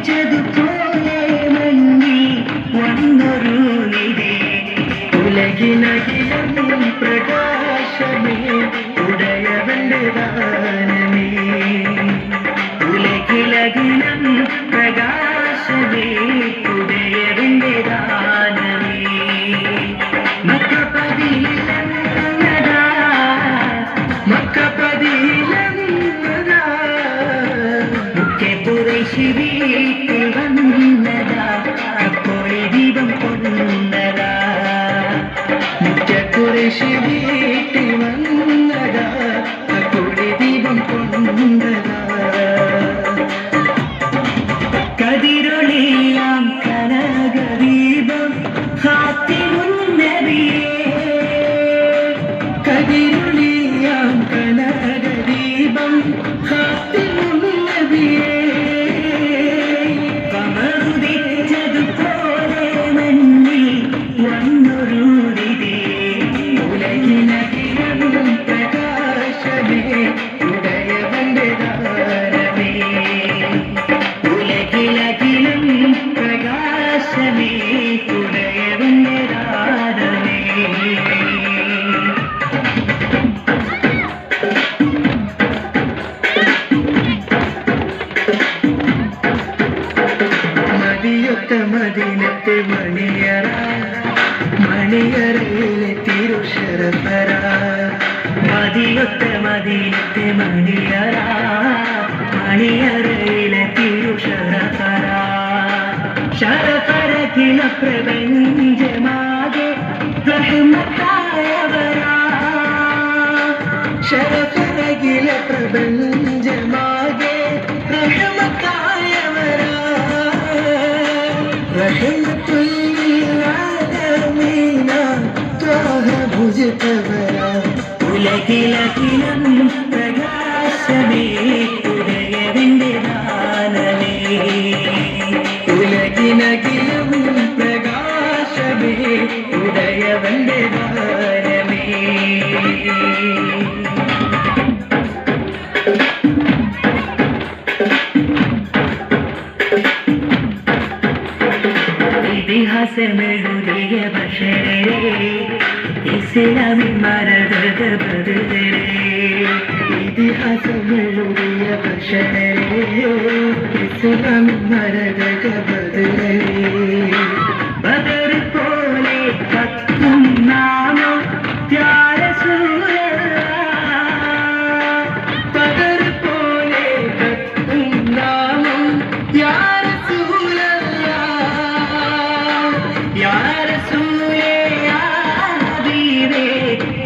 കമറുദിച്ചതുപോലെ മഞ്ഞിൽ വന്നൊരു നിധി. ഉലകിനകിലും പ്രകാശമേ ഉടയവന്റെ সুন্দরা করে শিবির മദിനത്തെ മണിയറ മണിയറയിലെ തിരുഷരപ്പര മതിയൊത്ത മദീനത്തെ മണിയറ മണിയറയിലെ തിരുഷരപ്പര ശരപരകില പ്രപഞ്ചമാകെ ഉലകിലകിലും പ്രകാശമേ. ഇതിഹാസമെഴുതിയ ഭക്ഷണരേ ഇസ്ലാമിൻ മരതക ബദലേ ഇതിഹാസമെഴുതിയ ഭക്ഷണരേ ഇസ്ലാമിൻ മരതക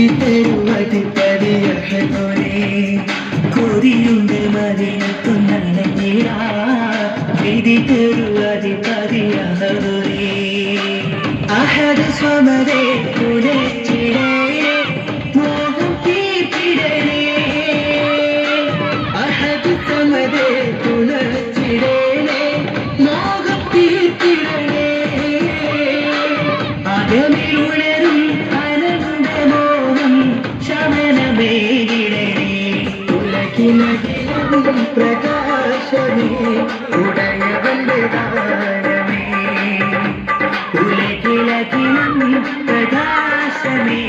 വിധി തരുവതി പതിയഹനോനെ കൊതിയുണ്ട് മദീനത്തുന്നണിടാൻ വിധി തരുവതി പതിയഹനോനെ അഹദ സ്വമരേ ഉലകിലകിലും പ്രകാശമേ ഉടയവന്റെ ദാനമേ ഉലകിലകിലും പ്രകാശമേ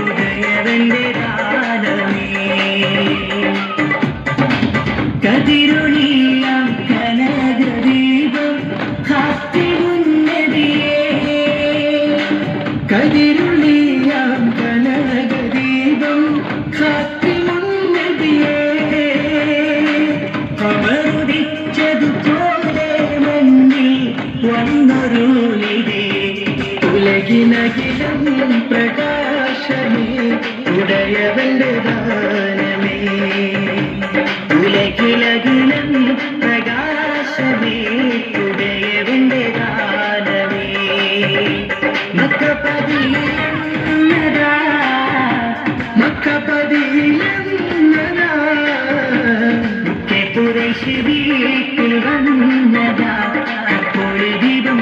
ഉദയവന്റെ ദാനമേ കതിരൊളിയാം കനകദീപം കാത്തിരുന്നതിയേ. കതിരുളിയാം അഖിലഖിലം പ്രകാശമേ ഉടയവന്റെ ദാനമേ ഉലകിലകിലം പ്രകാശമേ ഉടയവന്റെ ദാനമേ മക്കപതിയിലെന്നതാ മക്കപതിയിലെന്നതാ മുഖ്യ കുറേ ശിവീട്ടിൽ വന്നതാ അപ്പോൾ ദീപം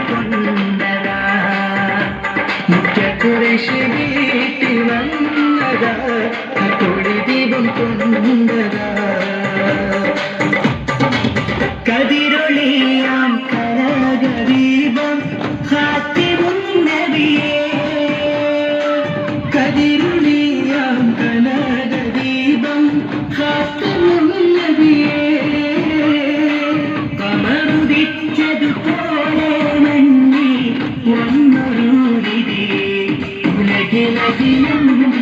Mm-hmm.